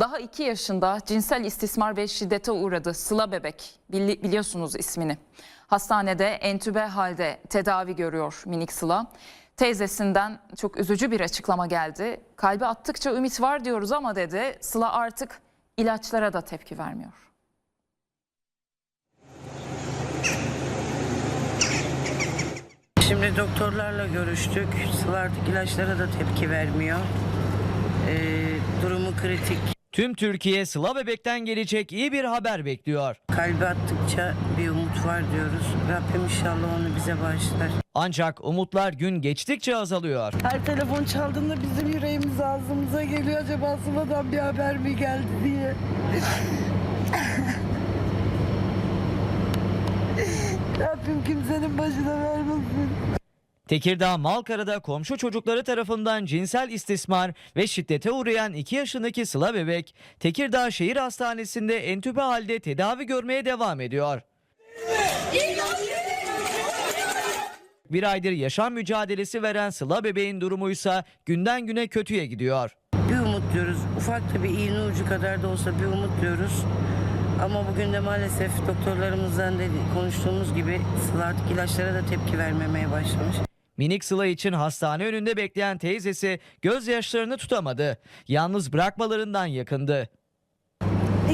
Daha 2 yaşında cinsel istismar ve şiddete uğradı Sıla Bebek. Bili- biliyorsunuz ismini. Hastanede entübe halde tedavi görüyor minik Sıla. Teyzesinden çok üzücü bir açıklama geldi. Kalbi attıkça ümit var diyoruz ama dedi Sıla artık ilaçlara da tepki vermiyor. Şimdi doktorlarla görüştük. Sıla artık ilaçlara da tepki vermiyor. Ee, durumu kritik. Tüm Türkiye Sıla Bebek'ten gelecek iyi bir haber bekliyor. Kalbi attıkça bir umut var diyoruz. Rabbim inşallah onu bize bağışlar. Ancak umutlar gün geçtikçe azalıyor. Her telefon çaldığında bizim yüreğimiz ağzımıza geliyor. Acaba Sıla'dan bir haber mi geldi diye. Rabbim kimsenin başına vermesin. Tekirdağ Malkara'da komşu çocukları tarafından cinsel istismar ve şiddete uğrayan 2 yaşındaki Sıla Bebek, Tekirdağ Şehir Hastanesi'nde entübe halde tedavi görmeye devam ediyor. Bir aydır yaşam mücadelesi veren Sıla Bebek'in durumuysa günden güne kötüye gidiyor. Bir umut diyoruz. Ufak da bir iğne ucu kadar da olsa bir umut diyoruz. Ama bugün de maalesef doktorlarımızdan da konuştuğumuz gibi Sıla artık ilaçlara da tepki vermemeye başlamış. Minik Sıla için hastane önünde bekleyen teyzesi gözyaşlarını tutamadı. Yalnız bırakmalarından yakındı.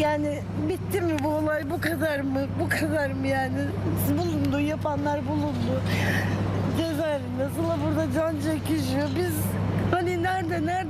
Yani bitti mi bu olay bu kadar mı? Bu kadar mı yani? Bulundu, yapanlar bulundu. Cezaevinde Sıla burada can çekişiyor. Biz hani nerede, nerede